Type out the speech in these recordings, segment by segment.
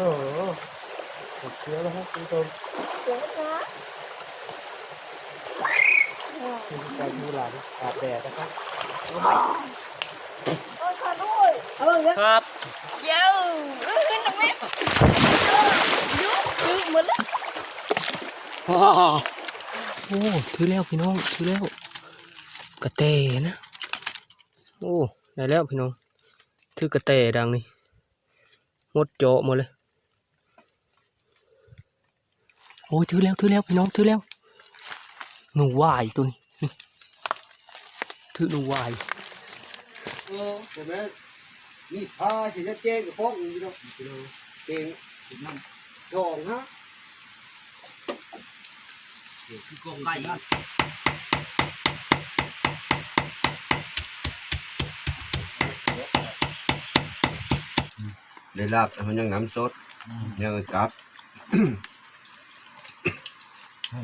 อ้โหหมดเชื้อแล้วครับคุณผู้ชมเดี๋ยวนะนี่คือการดูหลังอาบแดดนะครับโอ้ยขอด้วยเอาเงี้ยครับเย้เอ้ยขึ้นทำไมยุบยืดหมดแล้วโอ้ถือแล้วพี่น้องถือแล้วกระเตนะ โอ้ได้แล้วพี่น้องถือกระเตดังนี่หมดโจะหมดเลย โอ้ยถือแล้วถือแล้วพี่น้องถือแล้ว หนูวายตัวนี้นี่ถือหนูวายเออใช่ไหมนี่พาสิจะเจ๊งกับพวกนี้เนาะเจ๊งน้ำทองฮะคือกงไก่ได้ลาบแต่มันยังน้ำสดยังกลับเห็น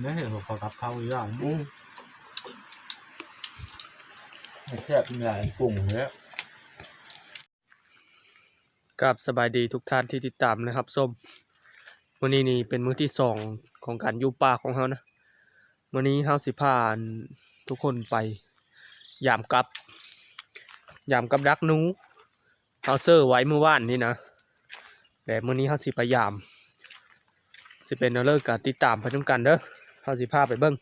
ได้เห็นเขากับข้าวอีกอย่างอืมแซ่บใหญ่ปุ่งเลยกับสบายดีทุกท่านที่ติดตามนะครับส้มวันนี้นี่เป็นมื้อที่สองของการอยู่ป่าของเรานะวันนี้เฮาสิพาทุกคนไปยามกับยามกับดักหนูเฮาเซอร์ไว้เมื่อวานนี่นะแต่มื้อนี้เฮาสิไปยามสิเป็นเอาเลิกการติดตามไปทุกกันเด้อ เฮาสิพาไปเบิ้ง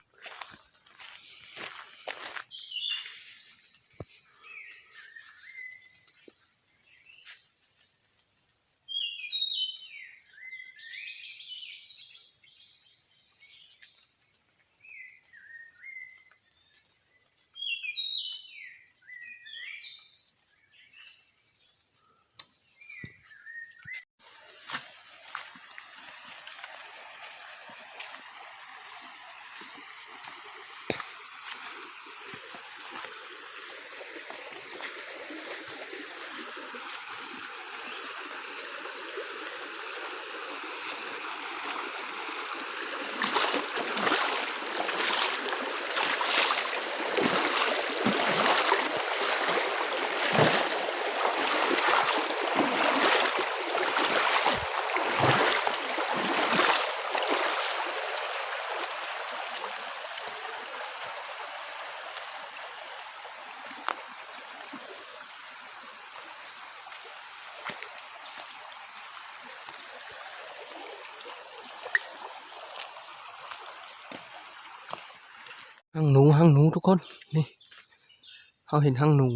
ห้างหนูห้างหนูทุกคนนี่เขาเห็นห้างหนู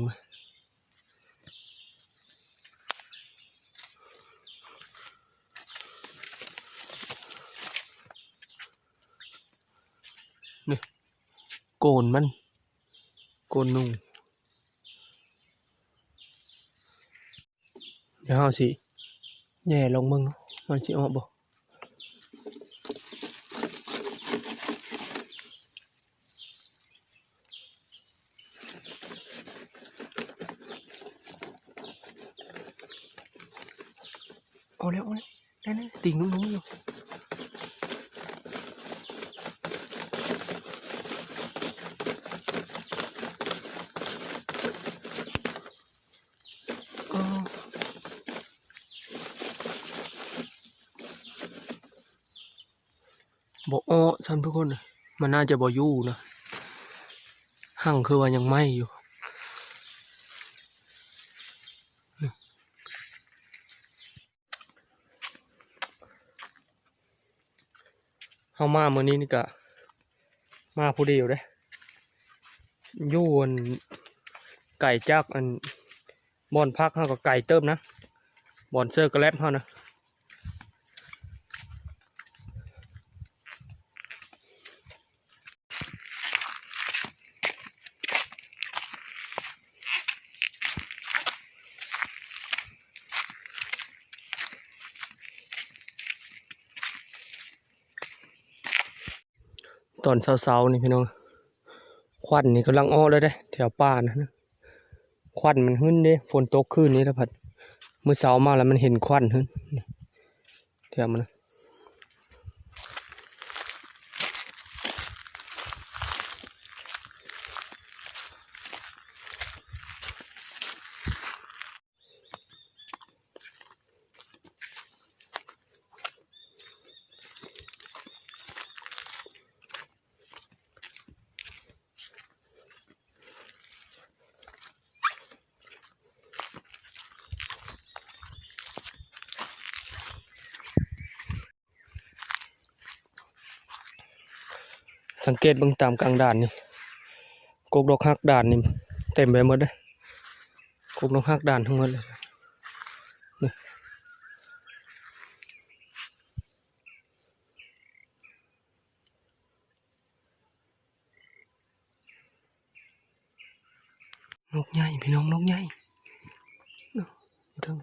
นี่โกนมัน โกนหนูเดี๋ยวเอาสิแย่ลงมึงเนาะมันสิออกบอาแล้วเอาแล้วได้ได้ติ่งนุ่งๆอยู่เอา บอกอ้อท่านทุกคน มันน่าจะบอยู่นะหั่งคือว่ายังไหมอยู่เฮามาเมื้อนี้นี่ก็ มาผู้เดียวเด้ยู่นไก่จักอันบอนพักเฮาก็ไก่เติมนะบอนเซอร์กระแลบเฮานะ ตอนเช้าๆนี่พี่น้อง ควันนี่กำลังอ้อเลยเด้แถวป่านะนะควันมันหึ้นเด้ฝนตกขึ้นนี่แล้วพัดเมื่อเช้ามาแล้วมันเห็นควันหึ้นแถวมันนะ เกตเบื้องตามกลางด่านนี่กกดอกฮักด่านนี่เต็มไปหมดเลยกกดอกฮักด่านทั้งหมดเลยนี่นกใหญ่พี่น้องนกใหญ่เรื่อง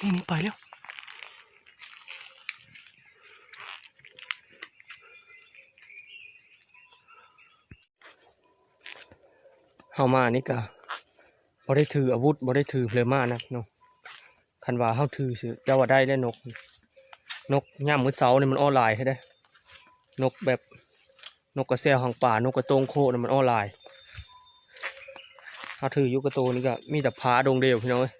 นี่นี่ไปแล้ว เฮามานี่ก็บ่ได้ถืออาวุธบ่ได้ถือเพลมานะเนาะคันว่าเฮาถือสิเจ้าว่าได้ได้นก นกย่ามมื้อเช้านี่มันออนไลน์ให้ได้ นกแบบนกกระแซวหางป่านกกระโตงโคน่ะมันออนไลน์เฮาถืออยู่กระโตนี่ก็มีแต่ผาดงเดียวพี่น้องเอ้ย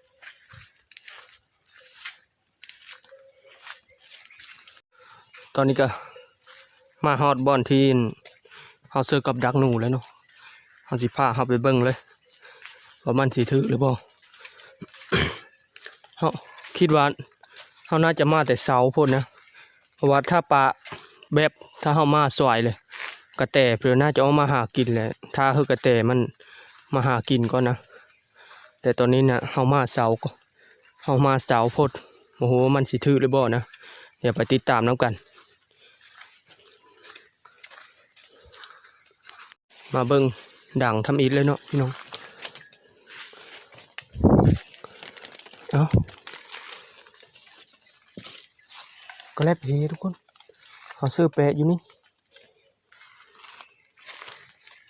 ตอนนี้ก็มาฮอดบอนที่เฮาเจอกับดักหนูแล้วเนาะ เอาสิพาเขาไปเบิ่งเลยว่ามันสีถือหรือเปล่าเขาคิดว่าเขาน่าจะมาแต่เสาพ่นนะเพราะว่าถ้าปลาแบบถ้าเขามาสวยเลย กระแตเพื่อน่าจะเอามาหากินแหละถ้าคือกระแตมันมาหากินก็นะ แต่ตอนนี้นะเขามาเสาก็เขามาเสาพดโอ้โหมันสีถือหรือเปล่านะเดี๋ยวไปติดตามน้ำกัน มาเบิ่ง ด่างทำอิฐเลยเนาะพี่น้อง เอาก็แลบเฮทุกคนเขาซื้อแปะอยู่นี่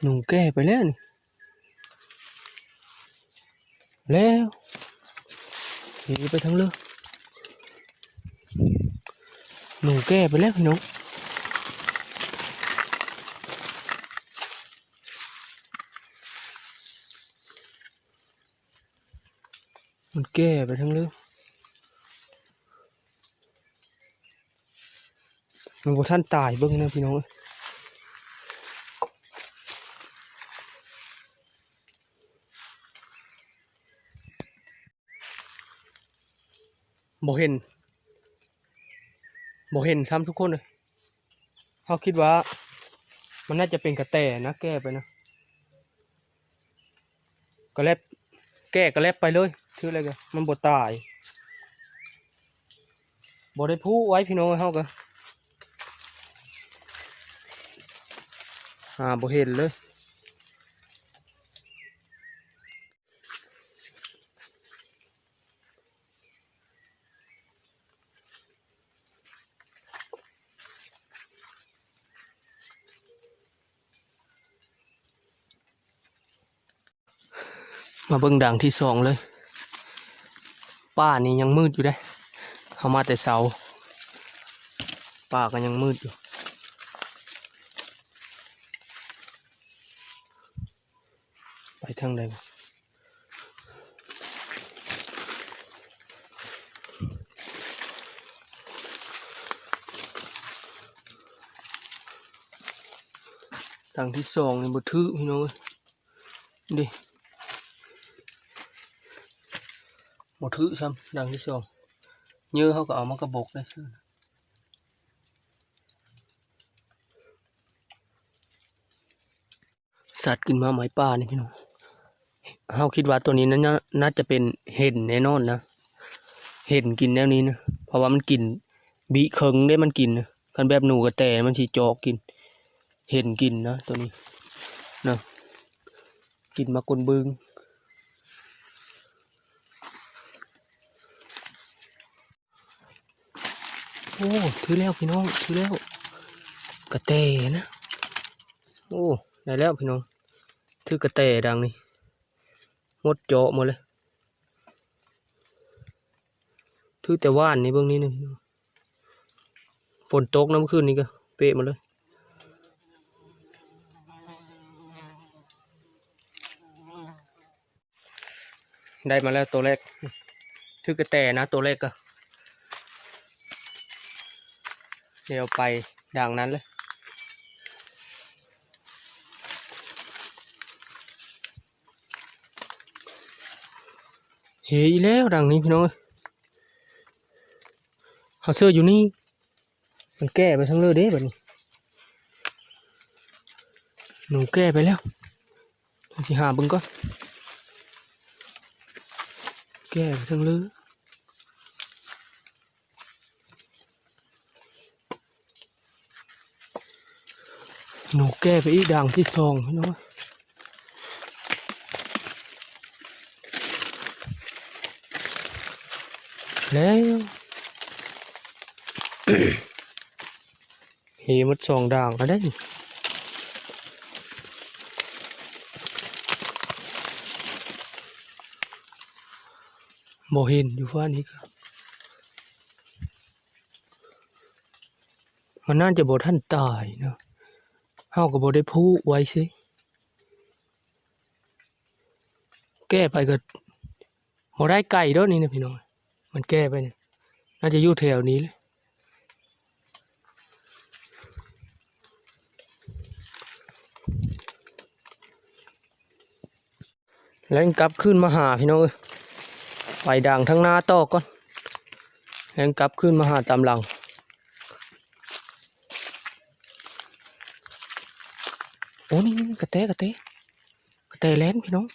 หนูแก้ไปแล้วนี่ แล้วเฮไปทั้งเรือหนูแก้ไปแล้วพี่น้อง มันแก้ไปทั้งเรื่องมันบ่ท่านตายเบิ้งนะพี่น้องเอ้ยบ่เห็นบ่เห็นซ้ำทุกคนเลยเขาคิดว่า มันน่าจะเป็นกระแตนะแก้ไปนะ ก็แลบแก้ก็แลบไปเลย ชื่ออะไรกันมันบ่ตายบ่ได้พูไว้พี่น้องเฮาก็หาบ่เห็นเลยมาเบิ่งด่างที่สองเลย ป้านี่ยังมืดอยู่ได้เขามาแต่เสาป้าก็ยังมืดอยู่ไปทางใดวะด่างที่สองนี่บ่ถือพี่น้องเอ้ยดิ หมดถือซ้ำดังที่สองเยอเขาก็เอามากระบอกได้ซื้อนะสัตว์กินมาหมายป่านี่พี่น้องเขาคิดว่าตัวนี้นั้นน่าจะเป็นเห็นแน่นอนนะ เห็นกินแนวนี้นะ เพราะว่ามันกินบีเคิงได้มันกินนะคันแบบหนูกระแตมันสีจอกกิน เห็นกินนะตัวนี้นะกินมากลบึง โอ้ถือแล้วพี่น้องถือแล้วกระเตนะ โอ้ได้แล้วพี่น้องถือกระเตดังนี่หมดเจาะหมดเลยถือแต่ว่านนี่เบื้องนี้นะพี่น้องฝนตกน้ำขึ้นนี่ก็เปะหมาเลยได้มาแล้วตัวแรกถือกระแตนะตัวแรกก็ เดียวไปดังนั้นเลยเฮ้ยแล้วดังนี้พี่น้องเอ้ยเขาเสื้ออยู่นี่ มันแก้ไปทั้งเลยเด้แบบนี้ หนูแก้ไปแล้วสิหาบิ่งก่อนแก้ไปทั้งเลย หนูแก้ไปอีกด่างที่สองพี่น้องแล้วเฮหมดสองด่างก็ได้นี่บ่เห็นอยู่ฟ้านี้ครับมันน่าจะบ่ท่านตายเนาะ เฮาก็บ่ได้พูไว้สิแก้ไปก็บ่ได้ไก่ดอกนี่นะพี่น้องมันแก้ไปเนี่ยน่าจะอยู่แถวนี้เลยแล้วกลับขึ้นมาหาพี่น้องเอ้ยไปด่างทั้งหน้าต่อก่อนแล้วกลับขึ้นมาหาตามหลัง โอ้ นี่กระเตะกระเตะกระเตะแลนพี่น้อง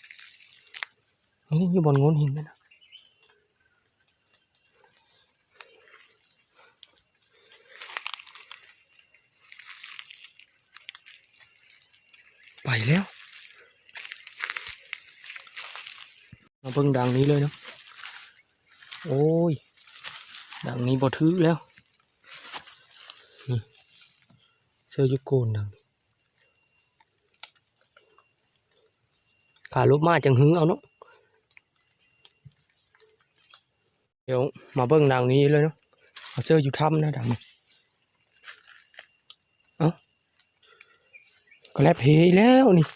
นี่อยู่บนโงนหินนั่นนะไปแล้วมาเบิ่งดังนี้เลยเนาะโอ้ยดังนี้บ่ถือแล้วนี่เสื้อยุโกนดัง ขาลบมาจังหึงเอาเนาะเดี๋ยวมาเบิ่งดังนี้เลยเนาะเสื้ออยู่ถ้ำนะดังนี้เอ้าก็แลบเฮแล้วนี่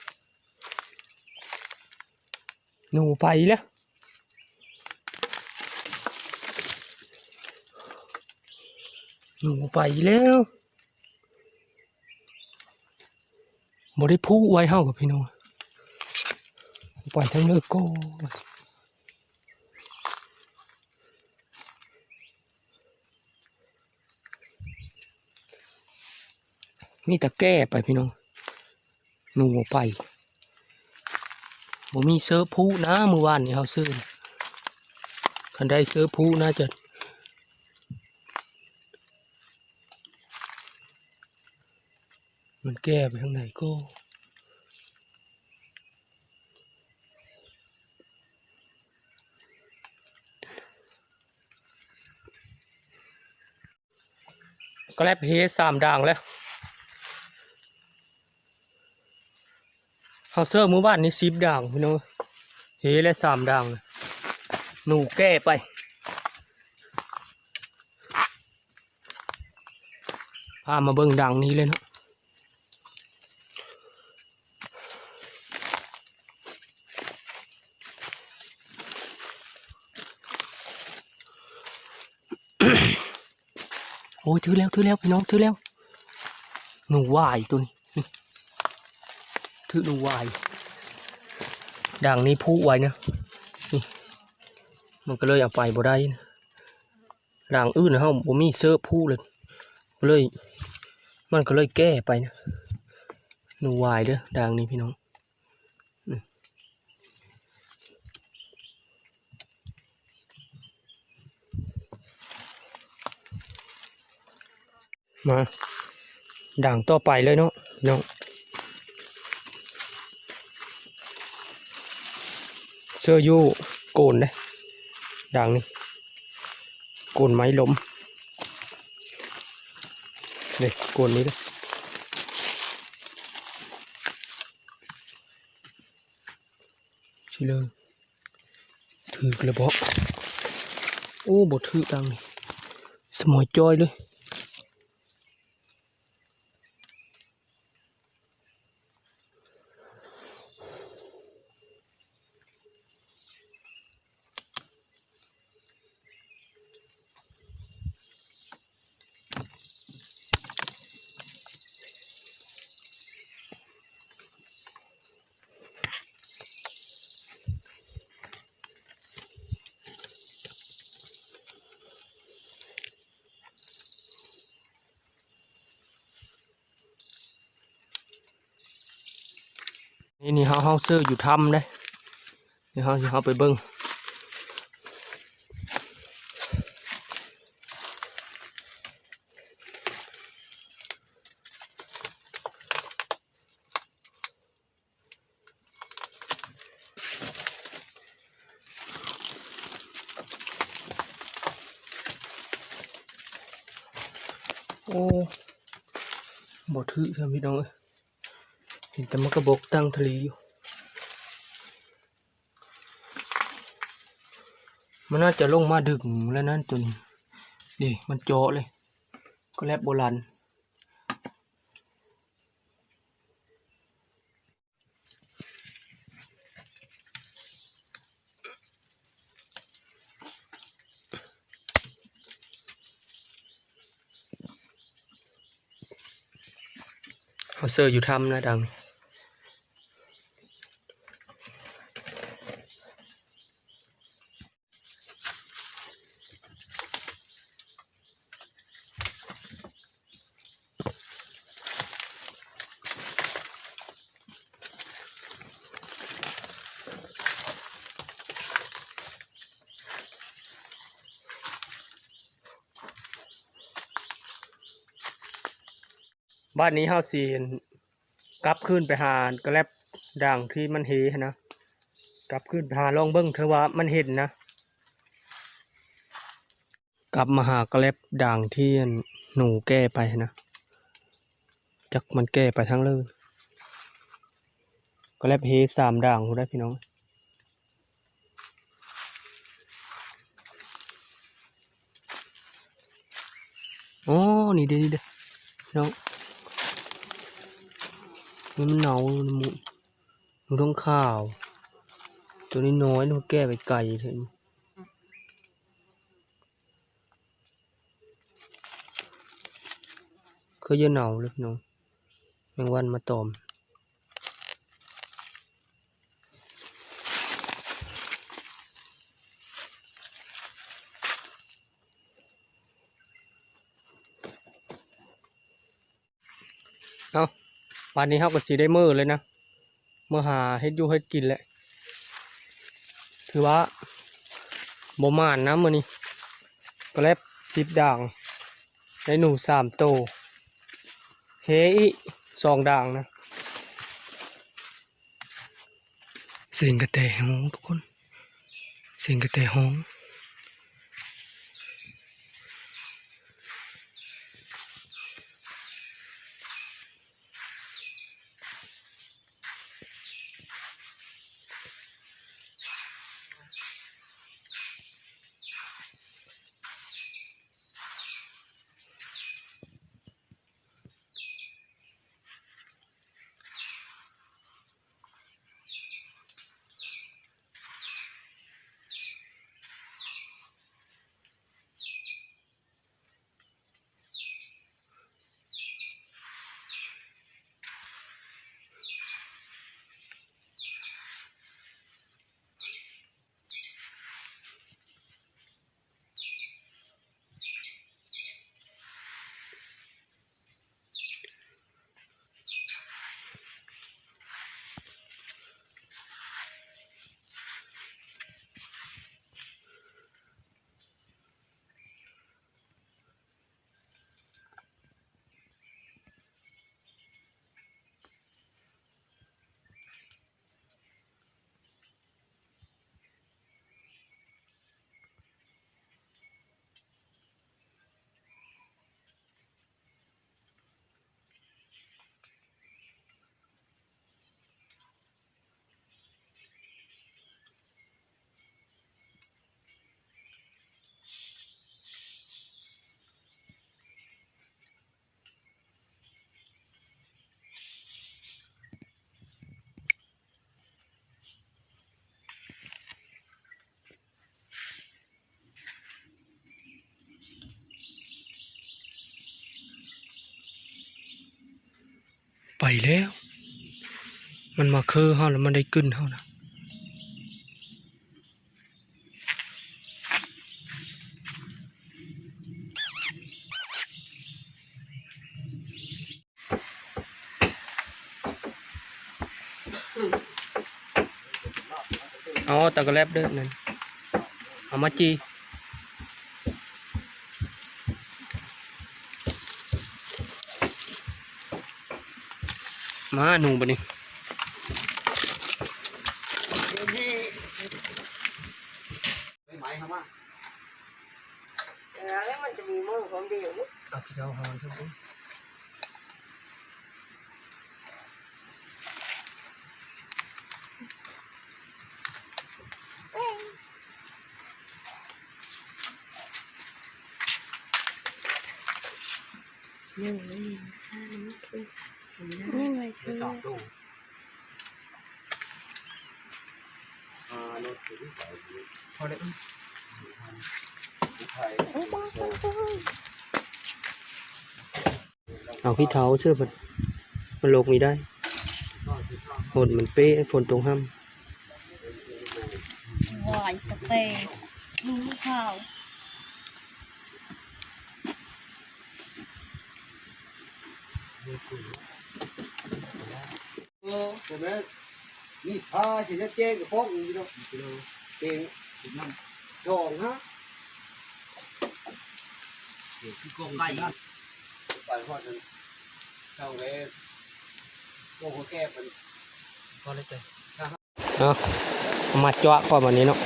หนูไปแล้วหนูไปแล้วบ่ได้พูไว้เฮากับพี่น้อง ล่อยทั้งเลิกก็มีแต่แก้ไปพี่น้องหนูไปผมมีเซิร์ฟผู้นะเมื่อวานนี่เขาซื้อคันได้เซิร์ฟผู้น่าจะมันแก้ไปทางไหนก็ ก็แลบเฮสามด่างแล้วเขาเสื้อมือบ้านนี่ซิบด่างพี่น้องเฮและสามด่างหนูแก้ไปพามาเบิ่งด่างนี้เลยเนาะ อ้ยถือแล้วถือแล้วพี่น้องถือแล้วหนูวายตัวนี้ถือหนูวายด่างนี้พุไว้นะนี่มันก็เลยเอาไปบ่ได้นะด่างอื่นนะเฮาบ่มีเสื้อผู้เลยก็เลย มันก็เลยแก้ไปนะหนูวายเด้อด่างนี้พี่น้อง มาด่างต่อไปเลยเนาะพี่น้องเสื้อยูโกนเลยด่างนี่โกนไม้ล้มนี่โกนนี้เลยชิเลยถือกระบอกโอ้บทถือดังนี่สมอยจอยเลย ซื้ออยู่ถ้ำได้นี่เฮาสิเฮาไปเบิ่งโอ้บ่ถือใช่พี่น้องเอ้ยเห็นแต่มันกระบอกตั้งทะเลอยู่ มันน่าจะลงมาดึกแล้วนั่นตัวนี้นี่มันเจเลย ก็แลบโบราณเขาเซอร์อยู่ถ้ำนะดัง บ้านนี้เฮาสีกลับขึ้นไปหากระแลบด่างที่มันเฮหั้นะกลับขึ้นหาลองเบิ้งเธอว่ามันเห็นนะ กลับมาหากระแลบด่างที่หนูแก้ไปนะจักมันแก้ไปทั้งเลยกระแลบเฮสามด่างได้พี่น้องโอ้นี่เด้นี่เด้พี่น้อง นี่มันเหนาหมูหนูต้องข้าว ตัวนี้น้อยหนูแก้ไปไกลเถอะเคยเยอะเหนาเลยพี่น้องแมงวันมาตอมเอา ป่านนี้เขาก็สีได้มือเลยนะเมื่อหาเฮ็ดอยู่เฮ็ดกินแหละ ถือว่าบ่มานนะมื้อนี้ก็แลบสิบด่างได้หนูสามโตเฮอีสองด่างนะ เสียงกระแตห้องทุกคน เสียงกระแตห้อง ไปแล้ว มันมาเคือเฮาแล้วมันได้ขึ้นเขานะเอาตะกร้บเด้อนั่นเอามาจี มาหนูบันนี้ ไปไหมครับว่า แล้วมันจะมีมือของเดียว เอาที่เราหอนครับผม หนึ่งนี่ห้านี่คือนี่ไม่ใช่ สองตู้อ่ารถถึงไป พอได้ไทยเอาพี่เท้าเชื่อมันมันลงมีได้ฝนมันเป๊ะฝนตรงห้ำหวานกาแฟลุงข้าวเออเห็นไหม นี่ผ้าสีแจ้งกับพวกอยู่เนาะเก่งทองฮะเดี๋ยวคือกองไก่นะไปพอดนั้นเข้าเลยโอ้โหแก้มันพอได้ใจเอาเอามาจ้วก่อนวันนี้เนาะ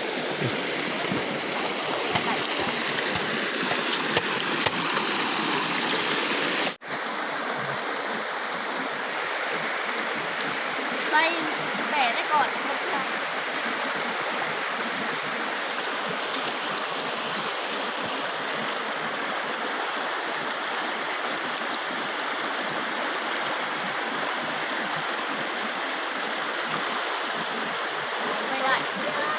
ใส่แต่ ได้ก่อนครับไม่ได้ไม่ได้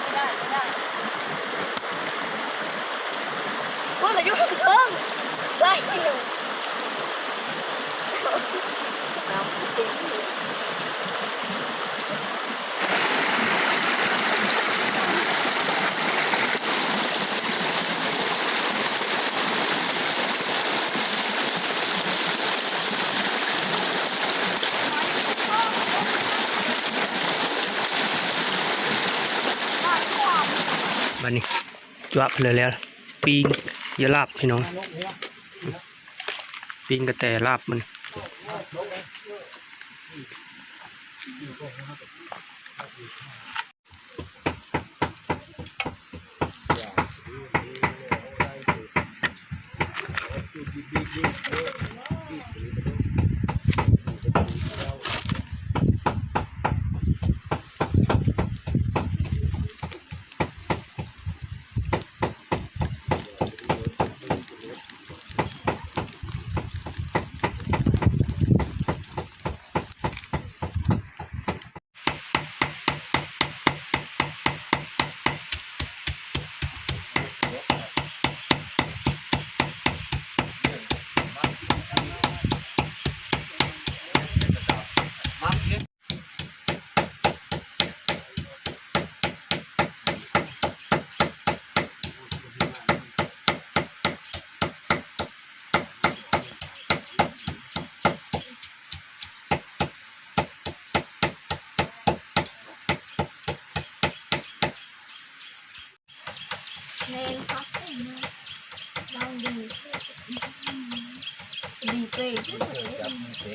ไม่ได้ไม่ได้พวกเราอยู่ข้างเทิงใส่ที่หนึ่งน้ำตี วันนี้จวบเลยแล้วปีงอยาลาบพี่น้องปีงกระแตลาบมัน เพลงครับลองดูดีเพลง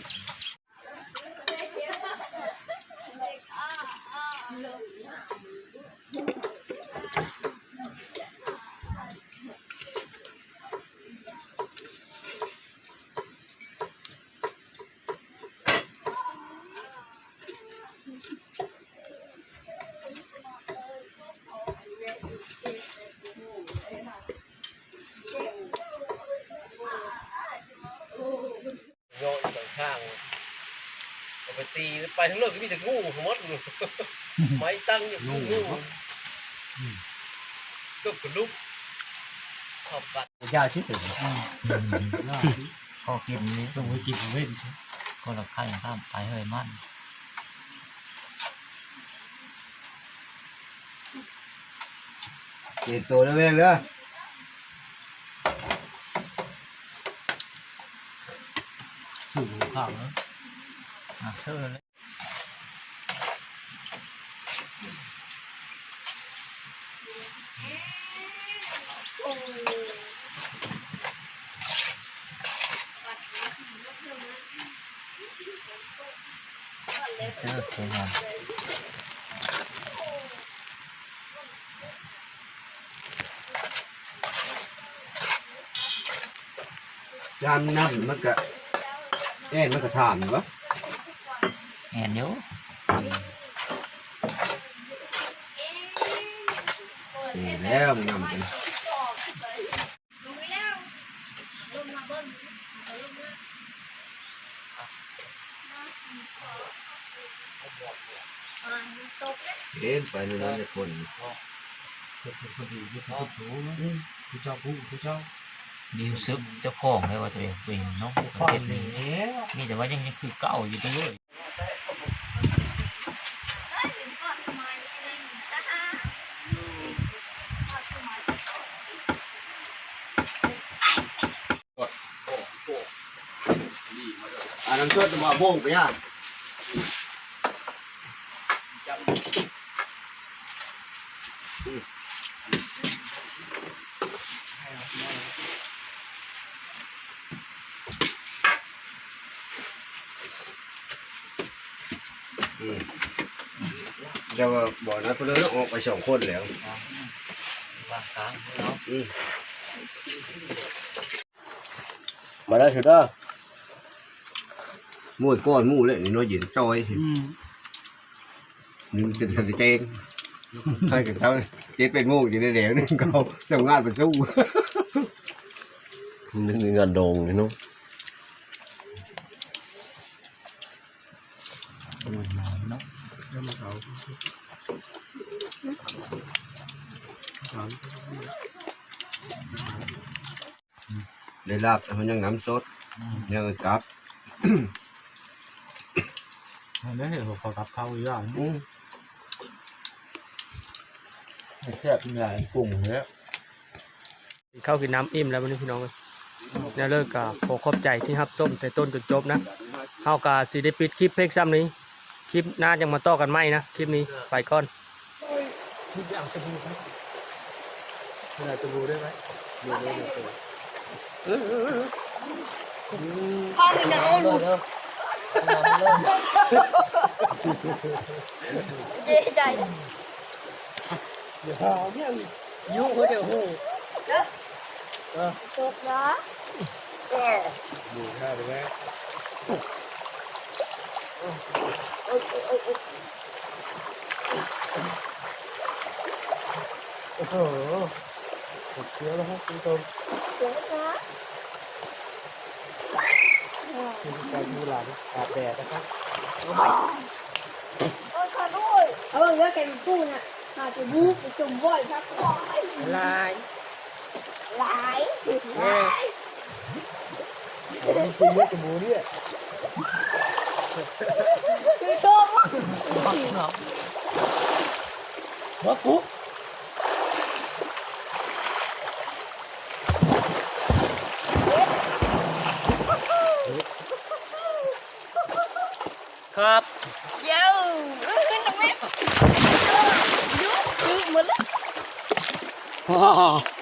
โยนสองข้างเอาไป ตีไปทั้งเลิกก็มีแต่งูหัวงูไม้ตั้งอยู่งูก็กระลุกขอบกัดยาชิดถึงก็กินนี้ต้องไว้กินเว้นใช่ก็เราไข่ข้ามไปเฮ้ยมันเก็บตัวแล้วเองเด้อสูบข้าวแล้ หนักเสื้อเลยเสื้อสวยงามจานนั่นมันก็แอนมันก็ถามเหรอ นอยู่เสียแล้วมันนำกันลงไปแล้วลงมาเบิ้งเอาลงมาอ่ามันตกแล้วเล่นไปนู่นนั่นจะคนดิวซึกเจ้าของเลยว่าตัวเองเป็นเนาะประเทศนี้มีแต่ว่ายังยังคือเก่าอยู่ไปเลย นั้นชดมาโบงไปย่าจะว่าบ อกนะตัวเลือกออกไปสองคนแล้วว่างกลางเนาะมาได้สุดอ่ะมวยก้อนมู่เลยนี่น้อยหยินจอยนี่มันเป็นทะเลเจงใช่กันเขาเจ๊เป็นมู่อยู่ในเหลวนี่เขาทำงานไปสู้นึกงานโดงนี่เนาะเนาะได้ลาบแต่มันยังน้ำสดยังกลับได้เห็นเขากับข้าวอีกอย่างอืมแซ่บใหญ่กุ้งเนี้ยข้าวกินน้ำอิ่มแล้ววันนี้พี่น้องเอ้ยแนวเลิกกับขอขอบใจที่รับส้มแต่ต้นจนจบนะเฮากาสิได้ปิดคลิปเพลงซ้ำนี้ คลิปหน้าจะมาต่อกันไหมนะ คลิปนี้ไปก่อนทุกอย่างสบู่ไหมเวลาสบู่ได้ไหมพ่อหนูจะเอาลูก เจ๊ใจยุ่งเขาเดี๋ยวหูตกนะดูหน้าด้ไหมโอ้โหหมดเชื้อแล้วครับคุณผู้ชมเจ๊นะนี่ คือการดูหลังอาบแดดนะครับโอ้ยขอด้วยเอาเรื่องแกงกู้น่ะอาจะบูบจมบ่อยครับหลายลายหลายหลายมีคุยเยอกับหมูเนี่ยคือส้มวัก ครับเย้ขึ้นทำไมยุบยุบหมดแล้วฮ่า